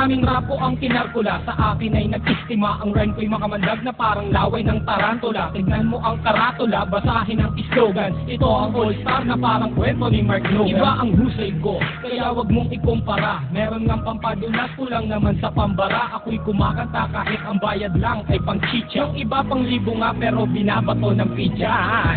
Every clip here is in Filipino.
Maraming rapo ang kinarkula. Sa akin ay nag-istima Ang rhyme ko'y makamandag na parang laway ng tarantula. Tignan mo ang karatula. Basahin ang slogan. Ito ang all-star na parang kwento ni Mark Logan. Iba ang husay ko Kaya wag mong ikumpara. Meron ng pampadulas Kulang naman sa pambara. Ako'y kumakanta kahit ang bayad lang ay pang chicha Yung iba pang libo nga pero binabato ng pizza.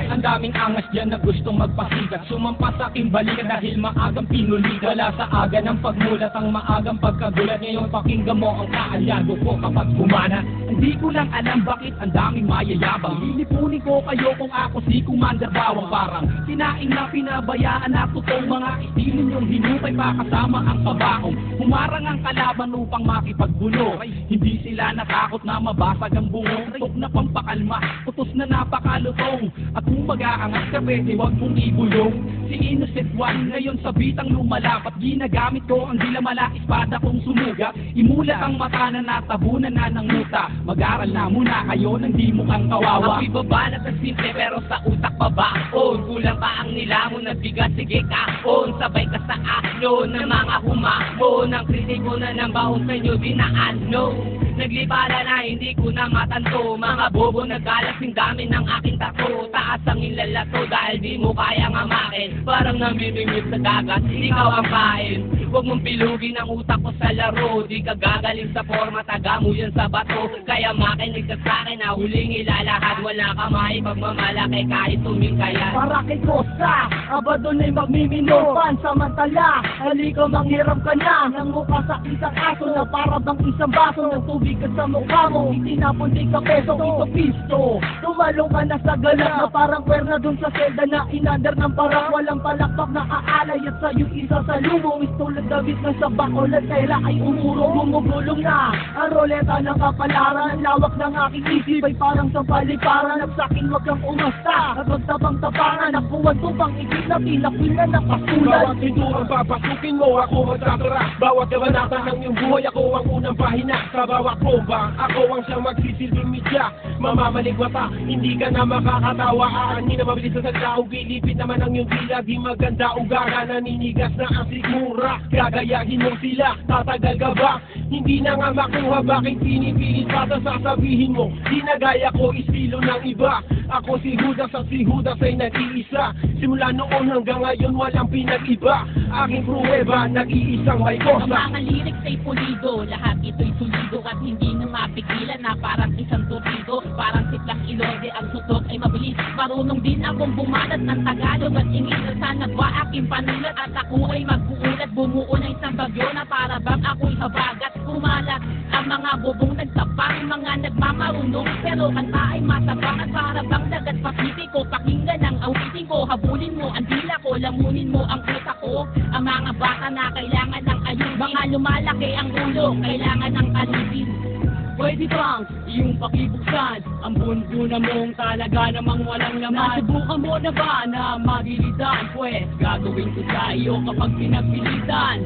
Ang daming angas dyan na gustong magpasikat Sumampa sa aking balikat dahil maagang pinulit Wala sa aga ng pagmulat. Ang maagang pagkagulat Ngayon pakinggan mo ang kaalyado ko kapag humana Hindi ko lang alam bakit ang daming mayayabang. Lilipunin ko kayo kung ako si Commander Bawang Parang. Kinain na pinabayaan na totoong mga estilo yung hinupay pa kasama ang kabaong. Humarang ang kalaban upang makipagbuno Hindi sila natakot na mabasag ang bungong Tok na pampakalma, utos na napakalutong. At kung mag-aangat ka pwede wag mong ibulong Si Innocent One ngayon sa bitang lumalapat. Ginagamit ko ang dilamala espada kong sumugat Imulat ang mata na natabunan na ng muta. Mag-aral na muna kayo nang di mukhang kawawa. Ang ibabanat na simple pero sa utak pa ba? On, kulang pa ang nilamon na bigat sige ka On, sabay ka sa aklo ng mga humamon Ang kritiko na ng baon sa inyo dinaan No, naglipala na hindi ko na matanto. Mga bobo nagkalasing dami ng aking tato Taas ang ilalato dahil di mo kaya ngamakin Parang namimimit sa dagat, ikaw ang kain Huwag mong pilugin ang utak ko sa laro. Di ka gagaling sa forma, taga mo yan sa bato. Kaya makinig ka sa akin na huling ilalahad. Wala ka maipagmamalaki kahit tumingkayan Para kay Costa, aba doon ay magmimino Pansamantala, halika manghiram ka na Nang mukha sa isang aso na para bang isang baso. Ng tubig ka sa mukha mo, itinapon di ka peso Ito pisto, tumalong ka na sa galak Na parang kwerna doon sa selda na inander ng parang Walang palakpak na aalay at sa'yo isa sa lumong Istulad David na sa bakulan Kaya ay umuro, gumugulong na. Ang roleta ng kapalaran Lawak ng aking isip ay parang sa paliparan At sa'kin wag kang umasta. At magtabang-tabangan Ang buwan tupang itin na tinakwil na ng pasulan Bawat pinturang papasukin mo, ako magtatara Bawat kabanata ng iyong buhay, ako ang unang pahina. Sa bawat bomba, ako ang siyang magsisilbing media Mamamaligwata, hindi ka na makakatawa. Aanin na mabilis sa tao, pilipit naman ang iyong dila Di maganda ugaga, naninigas na ang sigmura Gagayahin mo sila, tatagal ka ba? Hindi na nga makuha, bakit pinipilit pa sa sasabihin mo? Di na gaya ko, estilo ng iba. Ako si Judas at si Judas ay nag-iisa. Simula noon hanggang ngayon walang pinag-iba. Aking pruweba, nag-iisang may Ang kosa. mga lyrics ay pulido. Lahat ito'y solido At hindi na mapigilan na parang isang torpedo Parang siplang ilorde Ang tutok ay mabilis. Marunong din akong bumanat ng Tagalog At na sana ba aking panulat At ako ay magbuulat Ng isang bagyo na para bang ako'y habagat Kumalat ang mga bubong nagtapang Mga nagmamarunong. Pero kanta ay masabang At para bang dagat pasipik ko Pakinggan ang awitin ko. Habulin mo ang dila ko Lamunin mo ang utak ko. Ang mga bata na kailangan ng ayusin. Mga lumalaki ang ulo Kailangan ng alisin Pwede bang iyong pakibuksan Ang bundo na mong talaga namang walang laman. Nasubukan mo na ba na magilitan? Pwes gagawin ko sa iyo kapag pinagpilitan.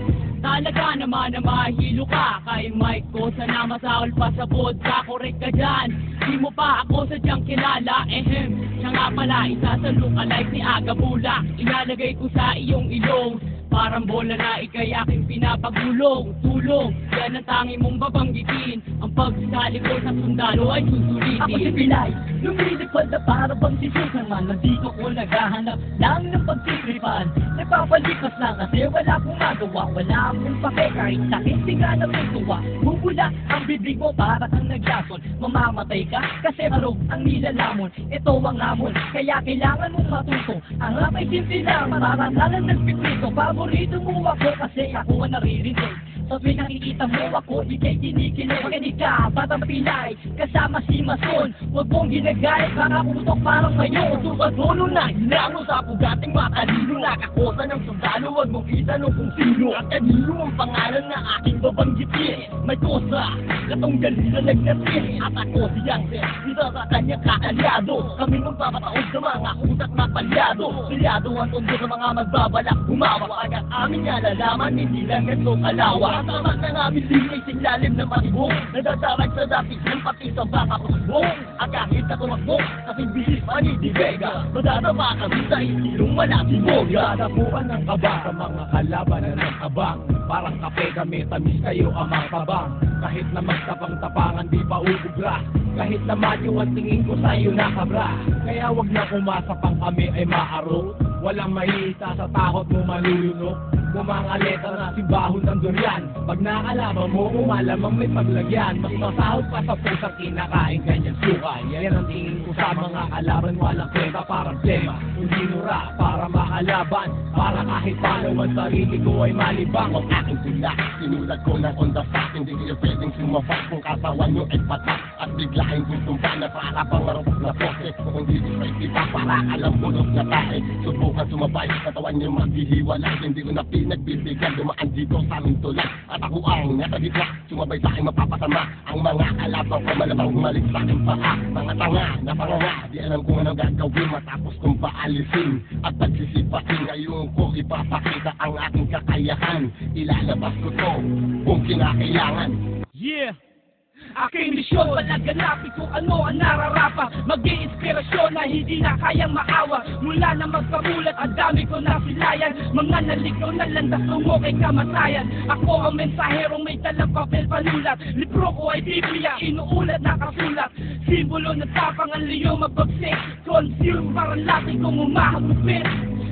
Talaga naman na mahilo ka Kay Mike ko sana masaol pa sa vodka Correct ka dyan. Di mo pa ako sadyang kilala Ehem. Siya nga pala isa sa lookalike ni Aga Bula. Ilalagay ko sa iyong ilong Parang bola na ikay aking pinapagulong Tulong, yan ang tangi mong babanggitin. Ang pagsali ko sa sundalo ay susulitin. Ako si Pilay, lumilipad na para bang si Susanman Nandito ko naghahanap. Lang ng pagtitripan Nagpapalipas na kasi wala akong magawa. Wala akong pake kahit sakit siga na may tuwa Bubula ang bibig mo para kang naglason Mamamatay ka kasi marog ang nilalamon. Ito ang hamon, kaya kailangan mong matuto. Ang rapay simple lang, mararangalan ng piprito Paborito mo ako kasi ako ang naririnig sa tuwing nakikita mo ako, ikay kinikilig Makinig ka, batang pilay, kasama si Mason. Huwag mong ginagalit, baka putok parang ngayon Sukat dulo na, hinamo sa pugating matalino. Nakakosa ng sundalo, huwag mong itanong kung sino. At kanino ang pangalan na aking babanggitin. May kosa, katong galing na nagnatin. At ako si Yangtze, isa sa kanyang kaalyado. Kami magpapataon sa mga utak na palyado. Pilyado ang tondo sa mga magbabalak. Gumawa Agad amin niya lalaman, hindi lang ito kalawa Masamat na namin linis yung lalim ng matibong Nadadarag sa dapit ng pati sa baka kusbong Ang kahit na tumakbo, kasing bilis manidibega Madadama kami sa istilong manatibong Tatapuan ng kaba sa mga kalaban na nagkabang. Parang kape kami, tamis kayo ang mga kabang Kahit na magtapang-tapangan di pa ubra Kahit na mayo ang tingin ko sa'yo na kabra Kaya wag na umasa pang kami ay maaro. Walang mahihita sa takot mo malulunok Kung mga letra na simbahon ng durian. Pag nakalaban mo, umalamang may paglagyan. Mas masahod pa sa pusang kinakain kanyang sukay Yan ang tingin ko sa mga kalaban Walang kwenta parang tema. Hindi nura para makalaban Para kahit paano ang sarili ko ay malibang ang aking tula Sinulat ko na on the spot Hindi kayo pwedeng sumabak Kung katawan nyo ay patak. At biglahin kong tumpa na para pang marupok na pose Kung hindi ko iba para alam bulok na tae Subukan sumabay Katawan nyo maghihiwalay. Hindi ko na pinagbibigyan Dumaan dito sa aming tulad. At ako ang nasa gitna Sumabay sa akin mapapasama. Ang mga kalabang ko malamang humalik sa aking paa. Mga tanga na Di alam kung anong gagawin Matapos kong paalisin At pagsisipasin Ngayon ko ipapakita ang aking kakayahan Ilalabas ko to. Kung kinakailangan. Yeah! Aking misyon, palaganapin kung ano ang nararapa. Mag-iinspirasyon na hindi na kayang maawa. Mula na magkamulat, ang dami ko na silayan. Mga naligaw na landas tungo kay kamatayan. Ako ang mensaherong may dalang papel panulat. Libro ko ay Biblia, inuulat na kasulat. Simbolo ng tapang ang liyo magbagsik Consume parang lating kong umahagupit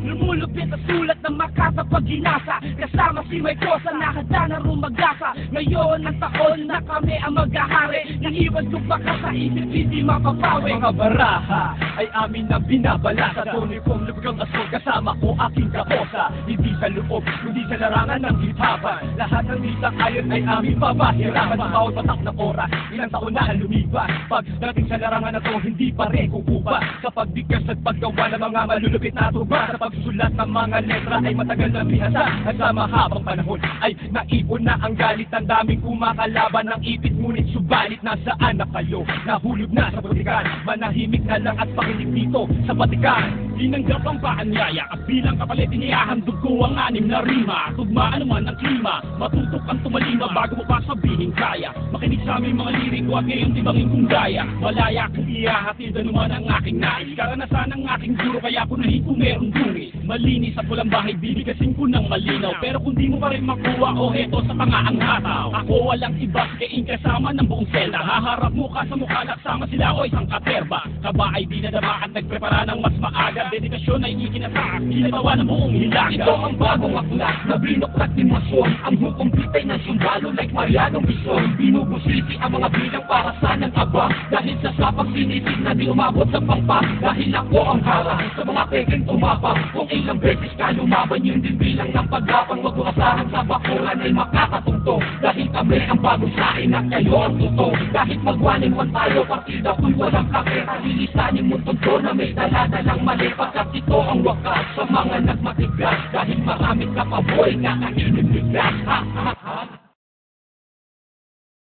Lumulupit ang sulat ng makata pag ginasa Kasama si May Kosa na handa na rumagasa. Ngayon ang taon na kami ang maghahari. Nang iwan ko baka sa isip hindi mapapawi. Mga baraha ay amin na binabala Sa tunay kong lugang asol kasama ko aking kaposa. Hindi sa loob, kundi sa larangan ng hitapan Lahat ng dita ayon ay aming babahirapan. Sa bawat patak na oras, ilang taon na ang lumipas. Pagdating sa larangan na to, hindi pa rin kukupa Sa pagbigkas at paggawa ng mga malulupit na tuba Sa pagsusulat ng mga letra ay matagal na bihasa At sa mahabang panahon ay naipon na ang galit. Ang daming kumakalaban ng ipit Ngunit subalit nasaan na kayo. Nahulog na sa butikan Manahimik na lang at pakinig dito sa batikan Tinanggap ang paanyaya At bilang kapalit inihahandog ko ang anim na rima. Tugmaan naman ang klima Matutok ang tumalima bago mo pa sabihin kaya. Makinig sa aming mga liriko at ngayon tibangin kong gaya. Malaya kung ihahatid naman ang aking nais. Karanasan ng aking guro kaya punahin kung meron dungis Malinis at walang bahay bibigasin ko ng malinaw. Pero kung di mo pa rin makuha o heto sa pangaang hataw. Ako walang iba kain kasama ng buong selda. Haharap mo ka sa mukha nagsama sila o isang katerba. Kaba ay dinadama at nagprepara ng mas maaga. Dedikasyon ay ikinasa Ginagawa ng buong hilaga. Ito ang bagong aklat na binuklat ni Mason. Ang hukom pitay ng sundalo like Mariano Bison. Binubusisi ang mga bilang para sa ng aba. Dahil sa sapang sinisig na di umabot sa pampa. Dahil ako ang harang sa mga peking tumapang Kung ilang beses ka lumaban yun din bilang ng paggapang Huwag asahan sa bakuran ay makakatungtong Dahil kami ang bago sa akin at kayo ang totoo Kahit magwanin man tayo partida ko'y walang kakera Lilisanin mo tunto na may daladalang mali. Pagkat ito ang wakas sa mga nagmatigas. Dahil maraming kapaboy kakain